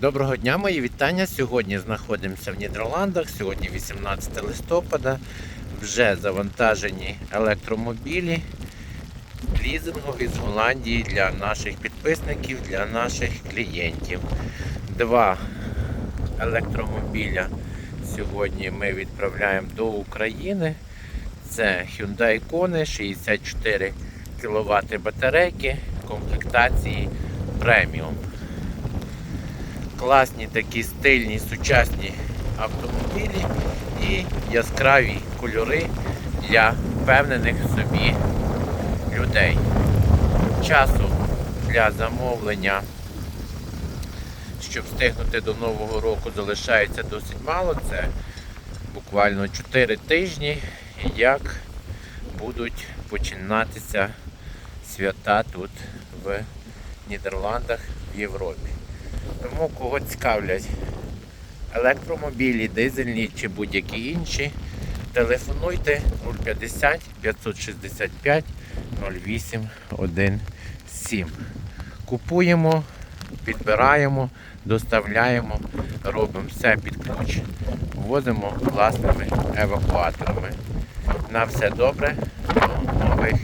Доброго дня, мої вітання. Сьогодні знаходимося в Нідерландах. Сьогодні 18 листопада. Вже завантажені електромобілі лізингові з Голландії для наших підписників, для наших клієнтів. Два електромобіля сьогодні ми відправляємо до України. Це Hyundai Kona 64 кВт батарейки комплектації преміум класні такі стильні сучасні автомобілі і яскраві кольори для впевнених собі людей. Часу для замовлення, щоб встигнути до Нового року, залишається досить мало. Це буквально 4 тижні, як будуть починатися свята тут в Нідерландах в Європі. Тому кого цікавлять електромобілі, дизельні чи будь-які інші, телефонуйте 050 565 08 17. Купуємо, підбираємо, доставляємо, робимо все під ключ, возимо власними евакуаторами. На все добре, до нових.